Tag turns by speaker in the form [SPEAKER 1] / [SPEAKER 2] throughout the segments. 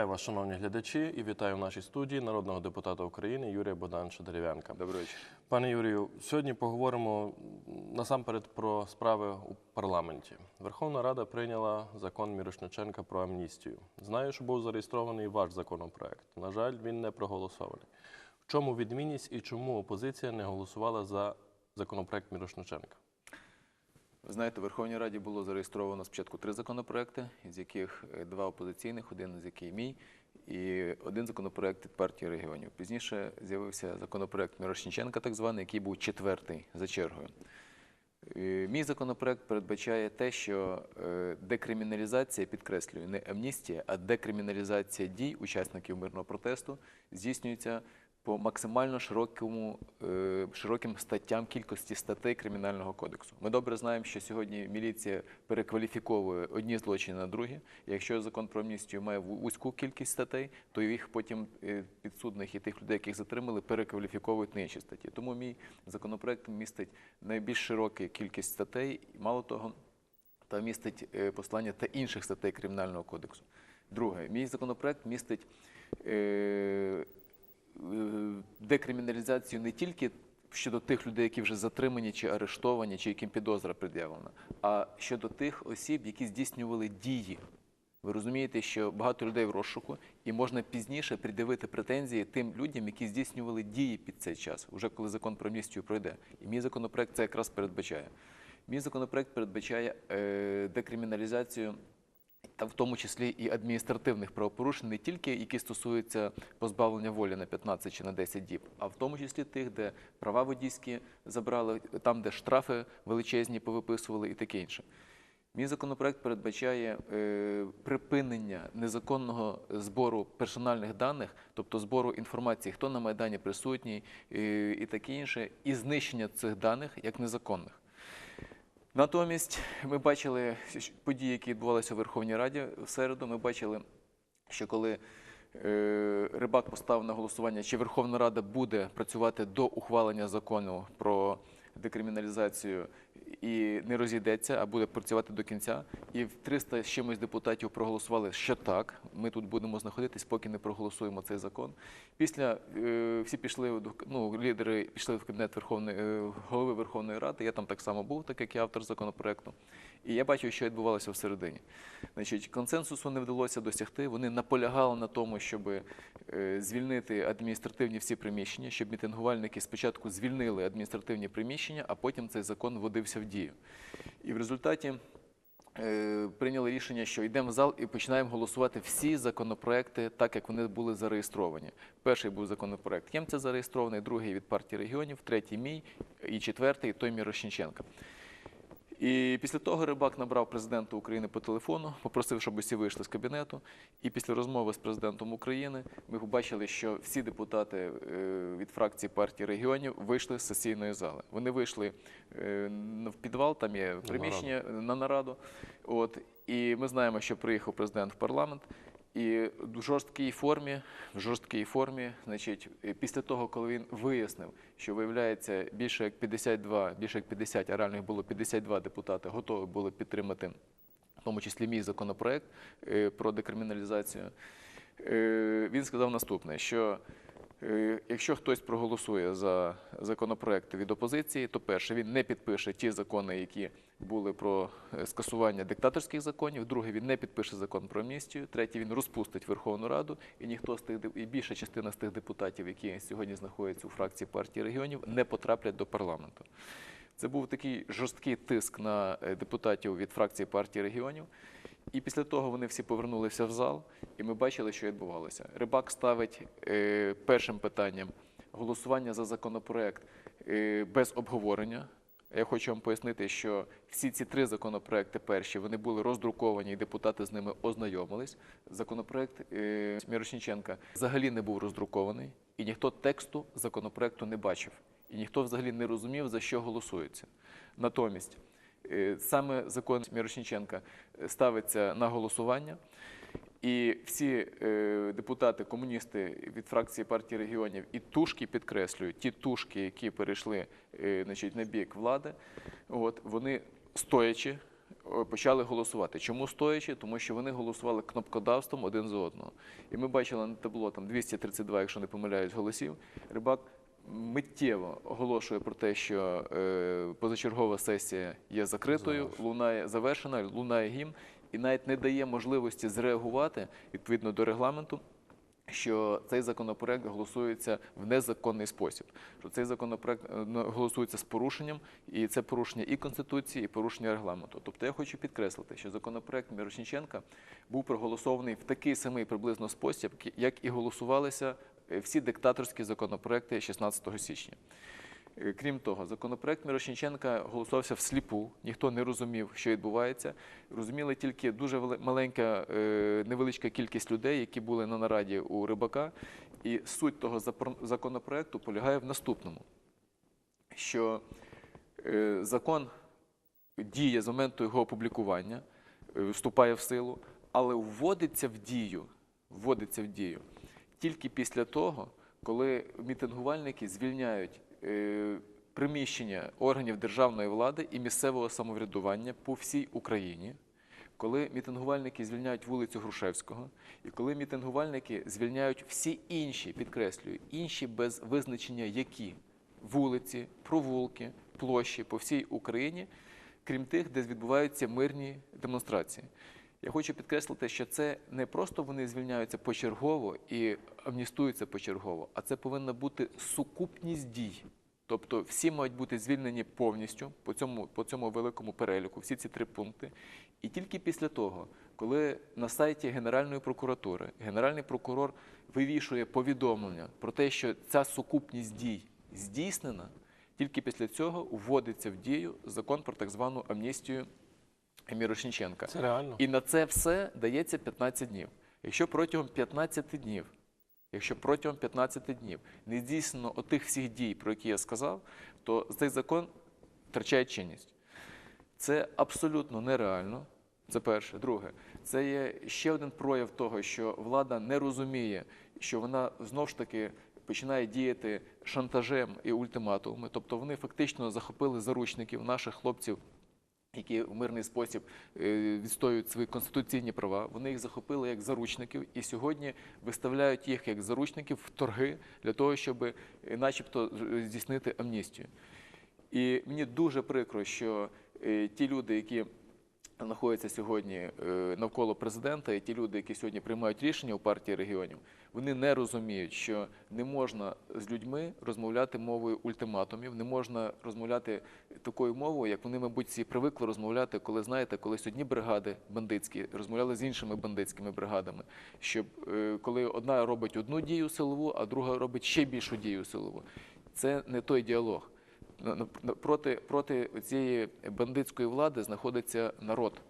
[SPEAKER 1] Вітаю вас, шановні глядачі, і вітаю в нашій студії народного депутата України Юрія Богдановича Дерев'янка.
[SPEAKER 2] Добрий вечір.
[SPEAKER 1] Пане Юрію, сьогодні поговоримо насамперед про справи у парламенті. Верховна Рада прийняла закон Мірошниченка про амністію. Знаю, що був зареєстрований ваш законопроект. На жаль, він не проголосований. В чому відмінність і чому опозиція не голосувала за законопроект Мірошниченка?
[SPEAKER 2] Ви знаєте, в Верховній Раді було зареєстровано спочатку три законопроекти, з яких е, два опозиційних, один з яких мій, і один законопроект від партії регіонів. Пізніше з'явився законопроект Мірошніченка, так званий, який був четвертий за чергою. Е, Мій законопроект передбачає те, що е, декриміналізація, підкреслюю, не амністія, а декриміналізація дій учасників мирного протесту здійснюється по максимально широкому, е, широким статтям кількості статей Кримінального кодексу. Ми добре знаємо, що сьогодні міліція перекваліфіковує одні злочини на другі. Якщо закон про амністію має вузьку кількість статей, то їх потім е, підсудних і тих людей, яких затримали, перекваліфіковують на інші статті. Тому мій законопроект містить найбільш широку кількість статей, мало того, та містить е, послання та інших статей Кримінального кодексу. Друге, мій законопроект містить декриміналізацію не тільки щодо тих людей, які вже затримані чи арештовані, чи яким підозра пред'явлена, а щодо тих осіб, які здійснювали дії. Ви розумієте, що багато людей в розшуку, і можна пізніше пред'явити претензії тим людям, які здійснювали дії під цей час, вже коли закон про амністію пройде. І мій законопроект це якраз передбачає. Мій законопроект передбачає е, декриміналізацію та в тому числі і адміністративних правопорушень, не тільки які стосуються позбавлення волі на 15 чи на 10 діб, а в тому числі тих, де права водійські забрали, там, де штрафи величезні повиписували і таке інше. Мій законопроект передбачає е, припинення незаконного збору персональних даних, тобто збору інформації, хто на Майдані присутній е, і таке інше, і знищення цих даних як незаконних. Натомість ми бачили події, які відбувалися у Верховній Раді в середу. Ми бачили, що коли е, Рибак поставив на голосування, чи Верховна Рада буде працювати до ухвалення закону про декриміналізацію і не розійдеться, а буде працювати до кінця. І в 300 з чимось депутатів проголосували, що так, ми тут будемо знаходитись, поки не проголосуємо цей закон. Після е, всі пішли ну, лідери пішли в кабінет Верховної е, голови Верховної Ради. Я там так само був, так як і автор законопроекту. І я бачив, що відбувалося всередині. Значить, консенсусу не вдалося досягти. Вони наполягали на тому, щоб е, звільнити адміністративні всі приміщення, щоб мітингувальники спочатку звільнили адміністративні приміщення, а потім цей закон вводився в дію. І в результаті е, прийняли рішення, що йдемо в зал і починаємо голосувати всі законопроекти так, як вони були зареєстровані. Перший був законопроект Ємця зареєстрований, другий від партії регіонів, третій мій і четвертий той Мірошніченка. І після того Рибак набрав президента України по телефону, попросив, щоб усі вийшли з кабінету. І після розмови з президентом України ми побачили, що всі депутати е, від фракції партії регіонів вийшли з сесійної зали. Вони вийшли е, в підвал, там є приміщення на нараду. От і ми знаємо, що приїхав президент в парламент. І в жорсткій формі, в жорсткій формі, значить, після того, коли він вияснив, що виявляється більше як 52, більше як 50, а реально їх було 52 депутати, готові були підтримати, в тому числі мій законопроект е, про декриміналізацію. Е, Він сказав наступне: що якщо хтось проголосує за законопроекти від опозиції, то перше він не підпише ті закони, які були про е, скасування диктаторських законів. Друге, він не підпише закон про амністію. Третє, він розпустить Верховну Раду, і ніхто з тих і більша частина з тих депутатів, які сьогодні знаходяться у фракції партії регіонів, не потраплять до парламенту. Це був такий жорсткий тиск на е, депутатів від фракції партії регіонів. І після того вони всі повернулися в зал, і ми бачили, що відбувалося. Рибак ставить е, першим питанням голосування за законопроект е, без обговорення. Я хочу вам пояснити, що всі ці три законопроекти перші вони були роздруковані, і депутати з ними ознайомились. Законопроект е, Мірошніченка взагалі не був роздрукований, і ніхто тексту законопроекту не бачив, і ніхто взагалі не розумів, за що голосується. Натомість Саме закон Мірошніченка е, ставиться на голосування, і всі е, депутати, комуністи від фракції партії регіонів і тушки підкреслюють, ті тушки, які перейшли е, значить, на бік влади, от, вони стоячи почали голосувати. Чому стоячи? Тому що вони голосували кнопкодавством один за одного. І ми бачили на табло там 232, якщо не помиляюсь, голосів. Рибак миттєво оголошує про те, що е, позачергова сесія є закритою, лунає завершена, лунає гімн, і навіть не дає можливості зреагувати відповідно до регламенту що цей законопроект голосується в незаконний спосіб, що цей законопроект е, голосується з порушенням, і це порушення і конституції, і порушення регламенту. Тобто я хочу підкреслити, що законопроект Мірошниченка був проголосований в такий самий приблизно спосіб, як і голосувалися всі диктаторські законопроекти 16 січня. Е, Крім того, законопроект Мірошниченка голосувався всліпу, ніхто не розумів, що відбувається. Розуміли тільки дуже маленька, е, невеличка кількість людей, які були на нараді у рибака. І суть того законопроекту полягає в наступному: що е, закон діє з моменту його опублікування, е, вступає в силу, але вводиться в дію, вводиться в дію тільки після того, коли мітингувальники звільняють е, приміщення органів державної влади і місцевого самоврядування по всій Україні. Коли мітингувальники звільняють вулицю Грушевського, і коли мітингувальники звільняють всі інші, підкреслюю, інші без визначення які вулиці, провулки, площі по всій Україні, крім тих, де відбуваються мирні демонстрації. Я хочу підкреслити, що це не просто вони звільняються почергово і амністуються почергово, а це повинна бути сукупність дій. Тобто всі мають бути звільнені повністю по цьому, по цьому великому переліку, всі ці три пункти. І тільки після того, коли на сайті Генеральної прокуратури Генеральний прокурор вивішує повідомлення про те, що ця сукупність дій здійснена, тільки після цього вводиться в дію закон про так звану амністію Мірошниченка.
[SPEAKER 1] Це реально.
[SPEAKER 2] І на це все дається 15 днів. Якщо протягом 15 днів, якщо протягом 15 днів не здійснено отих всіх дій, про які я сказав, то цей закон втрачає чинність. Це абсолютно нереально. Це перше. Друге, це є ще один прояв того, що влада не розуміє, що вона знов ж таки починає діяти шантажем і ультиматумами. Тобто вони фактично захопили заручників наших хлопців які в мирний спосіб е, відстоюють свої конституційні права. Вони їх захопили як заручників і сьогодні виставляють їх як заручників в торги для того, щоб е, начебто здійснити амністію. І мені дуже прикро, що е, ті люди, які знаходяться сьогодні е, навколо президента, і ті люди, які сьогодні приймають рішення у партії регіонів, вони не розуміють, що не можна з людьми розмовляти мовою ультиматумів, не можна розмовляти такою мовою, як вони, мабуть, всі привикли розмовляти, коли знаєте, колись одні бригади бандитські розмовляли з іншими бандитськими бригадами. Щоб е, коли одна робить одну дію силову, а друга робить ще більшу дію силову. Це не той діалог. На- на- на- Проти, проти цієї бандитської влади знаходиться народ.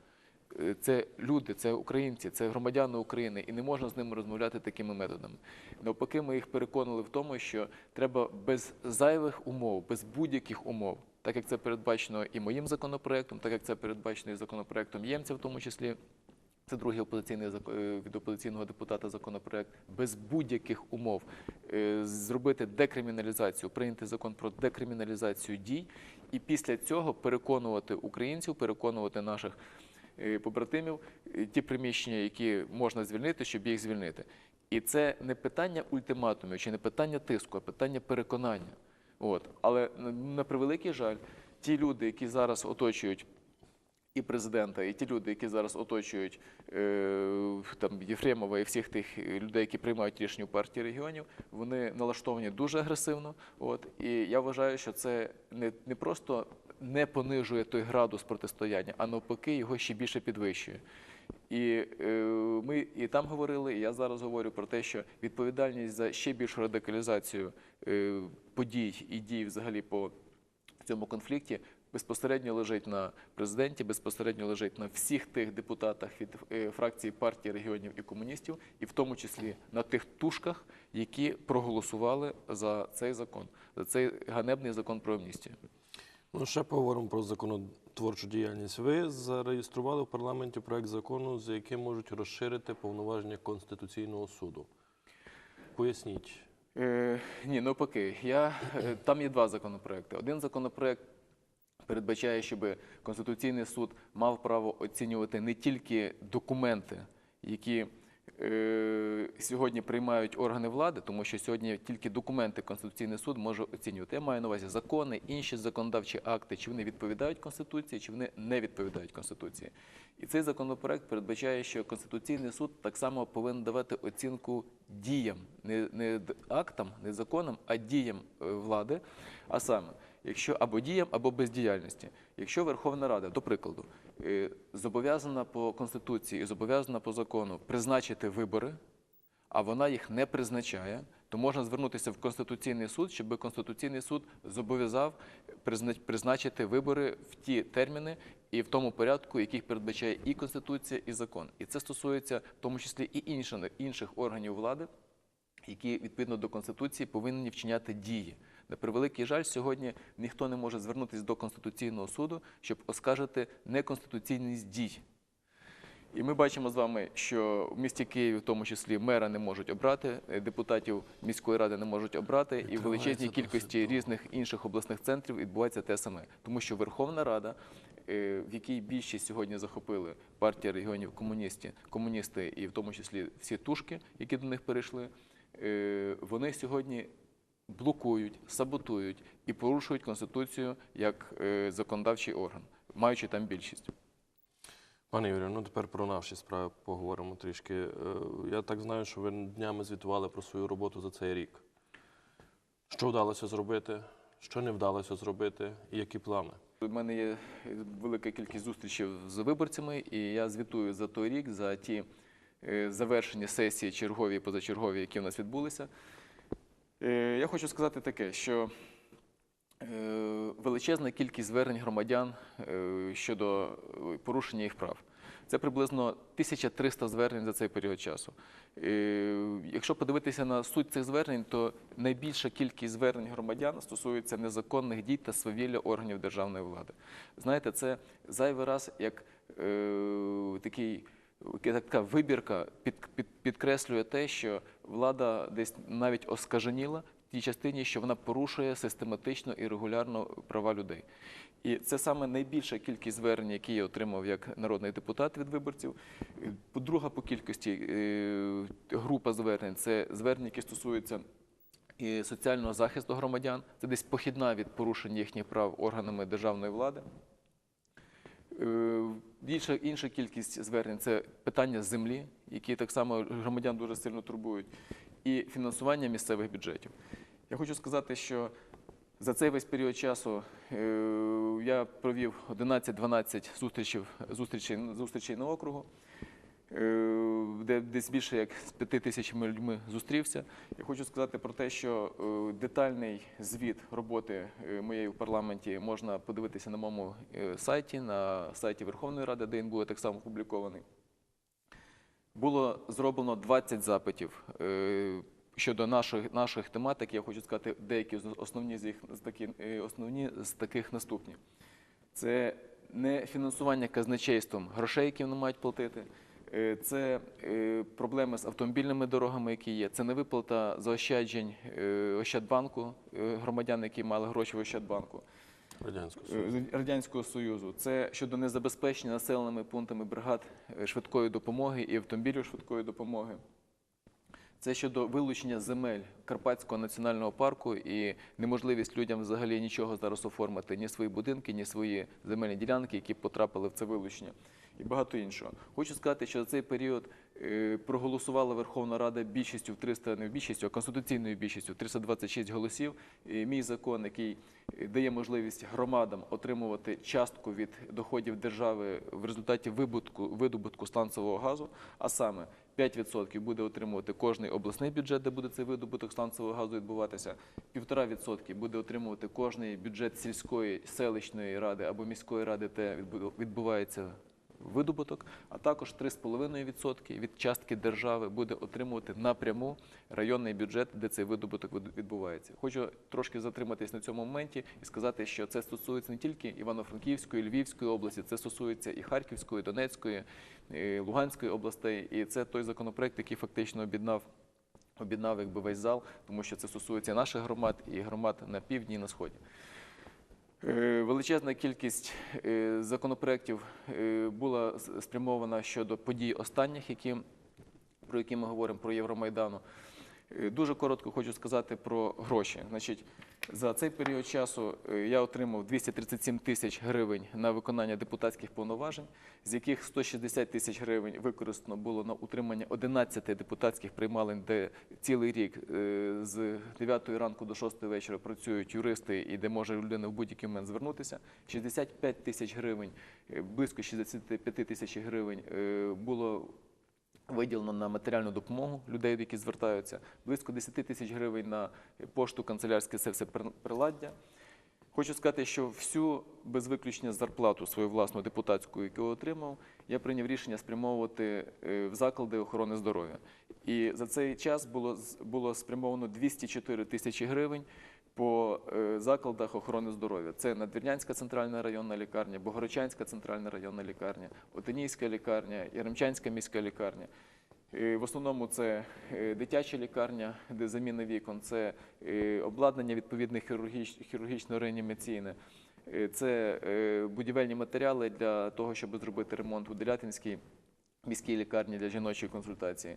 [SPEAKER 2] Е, Це люди, це українці, це громадяни України, і не можна з ними розмовляти такими методами. Навпаки, ми їх переконали в тому, що треба без зайвих умов, без будь-яких умов, так як це передбачено і моїм законопроектом, так як це передбачено і законопроектом ємця, в тому числі. Це другий опозиційний е, від опозиційного депутата законопроект без будь-яких умов е, зробити декриміналізацію, прийняти закон про декриміналізацію дій, і після цього переконувати українців, переконувати наших е, побратимів ті приміщення, які можна звільнити, щоб їх звільнити. І це не питання ультиматумів чи не питання тиску, а питання переконання. От. Але на превеликий жаль, ті люди, які зараз оточують і президента, і ті люди, які зараз оточують е, там Єфремова і всіх тих людей, які приймають рішення у партії регіонів, вони налаштовані дуже агресивно. От і я вважаю, що це не, не просто не понижує той градус протистояння, а навпаки, його ще більше підвищує. І е, ми і там говорили, і я зараз говорю про те, що відповідальність за ще більшу радикалізацію е, подій і дій взагалі по цьому конфлікті безпосередньо лежить на президенті, безпосередньо лежить на всіх тих депутатах від е, фракції партії регіонів і комуністів, і в тому числі на тих тушках, які проголосували за цей закон, за цей ганебний закон про амністію.
[SPEAKER 1] Ну, ще поговоримо про законотворчу діяльність. Ви зареєстрували в парламенті проект закону, за яким можуть розширити повноваження Конституційного суду. Поясніть.
[SPEAKER 2] Е, ні, навпаки, я, е, там є два законопроекти. Один законопроект передбачає, щоб Конституційний суд мав право оцінювати не тільки документи, які е, сьогодні приймають органи влади, тому що сьогодні тільки документи Конституційний суд може оцінювати. Я маю на увазі закони, інші законодавчі акти, чи вони відповідають Конституції, чи вони не відповідають Конституції. І цей законопроект передбачає, що Конституційний суд так само повинен давати оцінку діям, не, актам, не законам, а діям е, влади. А саме, якщо або діям, або бездіяльності. Якщо Верховна Рада, до прикладу, е, зобов'язана по Конституції і зобов'язана по закону призначити вибори, а вона їх не призначає, то можна звернутися в Конституційний суд, щоб Конституційний суд зобов'язав призна- призначити вибори в ті терміни і в тому порядку, яких передбачає і Конституція, і закон. І це стосується в тому числі і інших органів влади, які відповідно до Конституції повинні вчиняти дії. На превеликий жаль, сьогодні ніхто не може звернутися до Конституційного суду, щоб оскаржити неконституційність дій. І ми бачимо з вами, що в місті Києві, в тому числі, мера не можуть обрати, е, депутатів міської ради не можуть обрати, і в величезній кількості різних інших обласних центрів відбувається те саме. Тому що Верховна Рада, е, в якій більшість сьогодні захопили партія регіонів комуністи, комуністи, і в тому числі всі тушки, які до них перейшли, е, вони сьогодні блокують, саботують і порушують конституцію як е, законодавчий орган, маючи там більшість.
[SPEAKER 1] Пане Юрію, ну тепер про наші справи поговоримо трішки. Е, Я так знаю, що ви днями звітували про свою роботу за цей рік. Що вдалося зробити, що не вдалося зробити, і які плани?
[SPEAKER 2] У мене є велика кількість зустрічей з виборцями, і я звітую за той рік, за ті е, завершені сесії чергові і позачергові, які в нас відбулися. Е, Я хочу сказати таке, що е, величезна кількість звернень громадян е, щодо порушення їх прав. Це приблизно 1300 звернень за цей період часу. Якщо подивитися на суть цих звернень, то найбільша кількість звернень громадян стосується незаконних дій та свавілля органів державної влади. Знаєте, це зайвий раз як такий. Така вибірка під, під, підкреслює те, що влада десь навіть оскаженіла в тій частині, що вона порушує систематично і регулярно права людей. І це саме найбільша кількість звернень, які я отримав як народний депутат від виборців. Е, Друга по кількості е, група звернень це звернення, які стосуються і соціального захисту громадян. Це десь похідна від порушення їхніх прав органами державної влади. Е, Більша інша кількість звернень це питання землі, які так само громадян дуже сильно турбують, і фінансування місцевих бюджетів. Я хочу сказати, що за цей весь період часу е, я провів 11-12 зустрічей, зустрічей, на округу, е, де десь більше як з 5 тисячами людьми зустрівся. Я хочу сказати про те, що е, детальний звіт роботи е, моєї в парламенті можна подивитися на моєму е, сайті, на сайті Верховної Ради, де він буде так само опублікований. Було зроблено 20 запитів е, щодо наших, наших тематик. Я хочу сказати деякі основні з їх такі, е, основні з таких наступні. Це не фінансування казначейством грошей, які вони мають платити. Е, Це е, проблеми з автомобільними дорогами, які є. Це невиплата заощаджень е, Ощадбанку громадян, які мали гроші в Ощадбанку.
[SPEAKER 1] Радянського Союзу.
[SPEAKER 2] Радянського Союзу. Це щодо незабезпечення населеними пунктами бригад швидкої допомоги і автомобілів швидкої допомоги. Це щодо вилучення земель Карпатського національного парку і неможливість людям взагалі нічого зараз оформити, ні свої будинки, ні свої земельні ділянки, які потрапили в це вилучення, і багато іншого. Хочу сказати, що за цей період е, проголосувала Верховна Рада більшістю в 300, не в більшістю, а конституційною більшістю 326 голосів. І мій закон, який е, дає можливість громадам отримувати частку від доходів держави в результаті вибутку, видобутку сланцевого газу, а саме 5% буде отримувати кожний обласний бюджет, де буде цей видобуток сланцевого газу відбуватися. 1,5% буде отримувати кожний бюджет сільської селищної ради або міської ради, де відбу- відбувається видобуток, а також 3,5% від частки держави буде отримувати напряму районний бюджет, де цей видобуток відбувається. Хочу трошки затриматись на цьому моменті і сказати, що це стосується не тільки Івано-Франківської, Львівської області, це стосується і Харківської, Донецької, і Луганської областей. І це той законопроект, який фактично об'єднав. Об'єднав якби весь зал, тому що це стосується наших громад і громад на півдні і на сході. Е, Величезна кількість е, законопроєктів е, була спрямована щодо подій останніх, які, про які ми говоримо про Євромайдану. Е, Дуже коротко хочу сказати про гроші. Значить, за цей період часу е, я отримав 237 тисяч гривень на виконання депутатських повноважень, з яких 160 тисяч гривень використано було на утримання 11 депутатських приймалень, де цілий рік е, з 9 ранку до 6 вечора працюють юристи і де може людина в будь-який момент звернутися. 65 тисяч гривень, близько 65 тисяч гривень було виділено на матеріальну допомогу людей, які звертаються, близько 10 тисяч гривень на пошту канцелярське це приладдя. Хочу сказати, що всю без виключення зарплату свою власну депутатську, яку отримав, я прийняв рішення спрямовувати е, в заклади охорони здоров'я. І за цей час було, було спрямовано 204 тисячі гривень по е, закладах охорони здоров'я. Це Надвірнянська центральна районна лікарня, Богородчанська центральна районна лікарня, Отинійська лікарня, Яремчанська міська лікарня. В основному це е, дитяча лікарня, де заміна вікон, це е, обладнання відповідне хірургічно-реанімаційне, це будівельні матеріали для того, щоб зробити ремонт у Делятинській міській лікарні для жіночої консультації.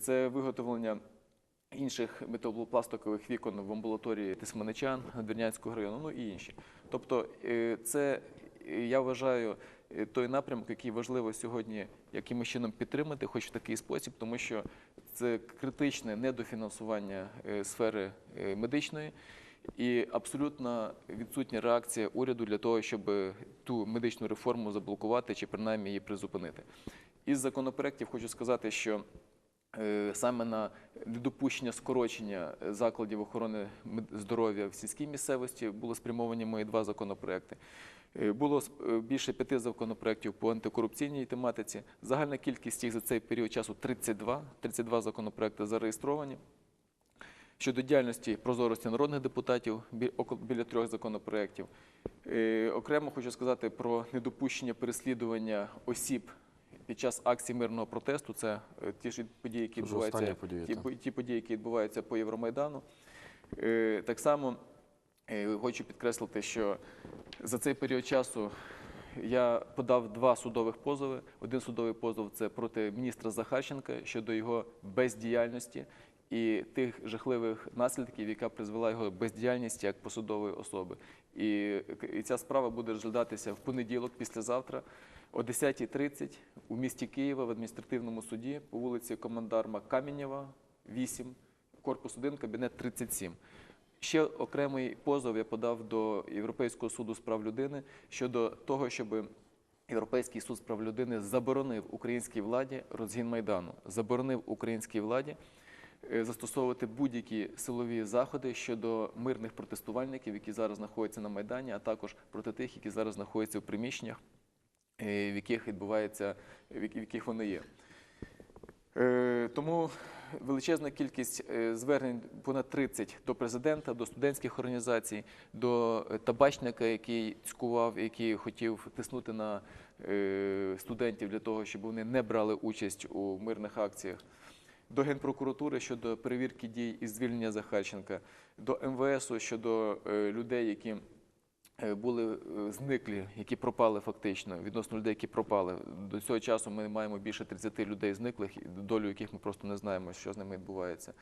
[SPEAKER 2] Це виготовлення інших металопластикових вікон в амбулаторії Тисманичан, Надвірнянського району, ну і інші. Тобто е, це, е, я вважаю, е, той напрямок, який важливо сьогодні якимось чином підтримати, хоч в такий спосіб, тому що це критичне недофінансування сфери медичної. І абсолютно відсутня реакція уряду для того, щоб ту медичну реформу заблокувати чи принаймні її призупинити. Із законопроєктів хочу сказати, що саме на недопущення скорочення е, закладів охорони здоров'я в сільській місцевості були спрямовані мої два законопроекти. Е, Було е, більше п'яти законопроєктів по антикорупційній тематиці. Загальна кількість їх за цей період часу 32. 32 законопроекти зареєстровані. Щодо діяльності прозорості народних депутатів біля трьох законопроєктів. Е, Окремо хочу сказати про недопущення переслідування осіб під час акції мирного протесту. Це е, ті ж події, які відбуваються,
[SPEAKER 1] подія,
[SPEAKER 2] ті, ті події, які відбуваються по Євромайдану. Е, Так само е, хочу підкреслити, що за цей період часу я подав два судових позови. Один судовий позов це проти міністра Захарченка щодо його бездіяльності і тих жахливих наслідків, яка призвела його бездіяльність як посадової особи. І, і ця справа буде розглядатися в понеділок, післязавтра, о 10.30 у місті Києва в адміністративному суді по вулиці Командарма Камінєва, 8, корпус 1, кабінет 37. Ще окремий позов я подав до Європейського суду з прав людини щодо того, щоб Європейський суд з прав людини заборонив українській владі розгін майдану, заборонив українській владі застосовувати будь-які силові заходи щодо мирних протестувальників, які зараз знаходяться на майдані, а також проти тих, які зараз знаходяться в приміщеннях, е, в яких відбувається, в яких вони є. Е, Тому величезна кількість е, звернень, понад 30 до президента, до студентських організацій, до е, табачника, який цькував, який хотів тиснути на е, студентів для того, щоб вони не брали участь у мирних акціях. До Генпрокуратури щодо перевірки дій і звільнення Захарченка, до МВСу щодо е, людей, які е, були е, зниклі, які пропали фактично, відносно людей, які пропали. До цього часу ми маємо більше 30 людей зниклих, долю яких ми просто не знаємо, що з ними відбувається.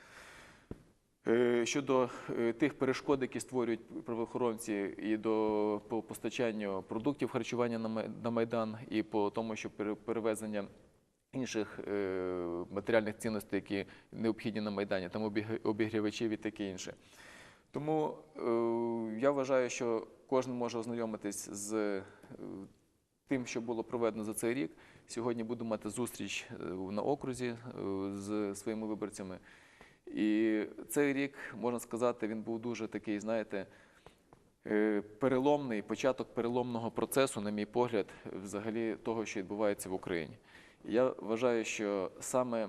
[SPEAKER 2] Щодо тих перешкод, які створюють правоохоронці, і до по постачанню продуктів харчування на Майдан, і по тому, що перевезення інших е, матеріальних цінностей, які необхідні на Майдані, там обігрівачів і таке інше. Тому е, я вважаю, що кожен може ознайомитись з е, тим, що було проведено за цей рік. Сьогодні буду мати зустріч на окрузі з своїми виборцями. І цей рік, можна сказати, він був дуже такий, знаєте, переломний, початок переломного процесу, на мій погляд, взагалі того, що відбувається в Україні. Я вважаю, що саме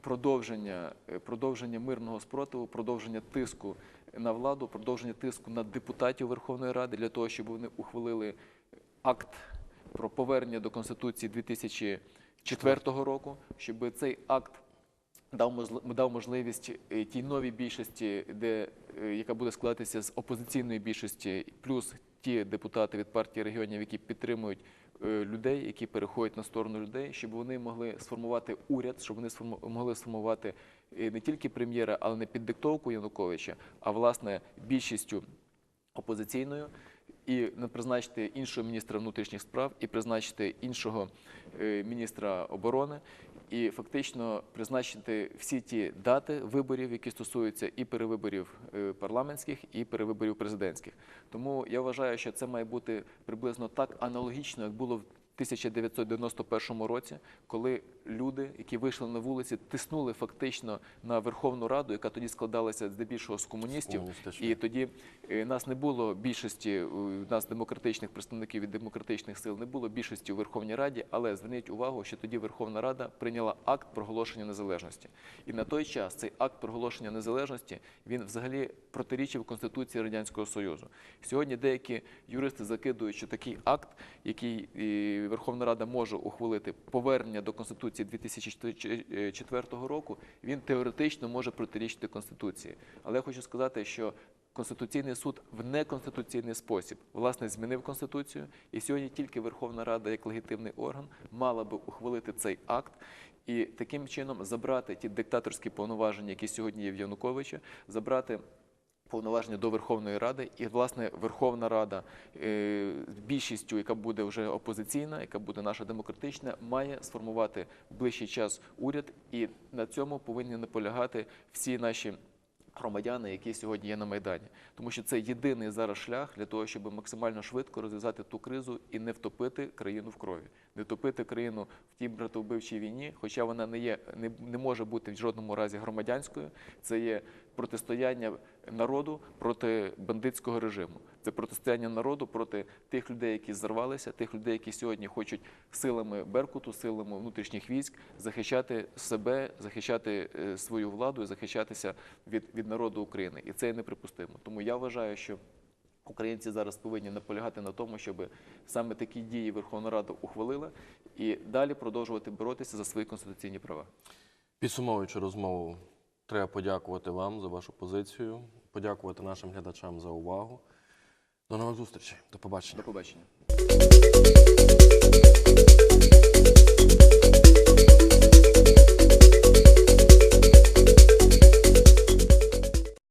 [SPEAKER 2] продовження, е, продовження мирного спротиву, продовження тиску на владу, продовження тиску на депутатів Верховної Ради для того, щоб вони ухвалили акт про повернення до Конституції 2004 року, щоб цей акт дав можли- дав можливість е, тій новій більшості, е, яка буде складатися з опозиційної більшості, плюс ті депутати від партії регіонів, які підтримують е, людей, які переходять на сторону людей, щоб вони могли сформувати уряд, щоб вони могли сформувати не тільки прем'єра, але не під диктовку Януковича, а власне більшістю опозиційною. І не призначити іншого міністра внутрішніх справ, і призначити іншого міністра оборони, і фактично призначити всі ті дати виборів, які стосуються і перевиборів е, парламентських, і перевиборів президентських. Тому я вважаю, що це має бути приблизно так аналогічно, як було в 1991 році, коли люди, які вийшли на вулиці, тиснули фактично на Верховну Раду, яка тоді складалася здебільшого з комуністів. І тоді е, нас не було більшості, е, нас демократичних представників від демократичних сил не було більшості у Верховній Раді, але зверніть увагу, що тоді Верховна Рада прийняла акт проголошення незалежності. І на той час цей акт проголошення незалежності він взагалі протирічив Конституції Радянського Союзу. Сьогодні деякі юристи закидують, що такий акт, який е, Верховна Рада може ухвалити повернення до Конституції 2004 року, він теоретично може протирічити Конституції. Але я хочу сказати, що Конституційний суд в неконституційний спосіб власне змінив конституцію, і сьогодні тільки Верховна Рада, як легітимний орган, мала би ухвалити цей акт і таким чином забрати ті диктаторські повноваження, які сьогодні є в Януковича, забрати повноваження до Верховної Ради, і власне Верховна Рада е, з більшістю, яка буде вже опозиційна, яка буде наша демократична, має сформувати в ближчий час уряд, і на цьому повинні наполягати всі наші. Громадяни, які сьогодні є на майдані, тому що це єдиний зараз шлях для того, щоб максимально швидко розв'язати ту кризу і не втопити країну в крові, не втопити країну в тій братовбивчій війні, хоча вона не є, не, не може бути в жодному разі громадянською. Це є протистояння народу проти бандитського режиму. Це протистояння народу проти тих людей, які зарвалися, тих людей, які сьогодні хочуть силами Беркуту, силами внутрішніх військ захищати себе, захищати е, свою владу і захищатися від, від народу України. І це є неприпустимо. Тому я вважаю, що Українці зараз повинні наполягати на тому, щоб саме такі дії Верховна Рада ухвалила і далі продовжувати боротися за свої конституційні права.
[SPEAKER 1] Підсумовуючи розмову, треба подякувати вам за вашу позицію, подякувати нашим глядачам за увагу. До нових зустрічей. До побачення.
[SPEAKER 2] До побачення.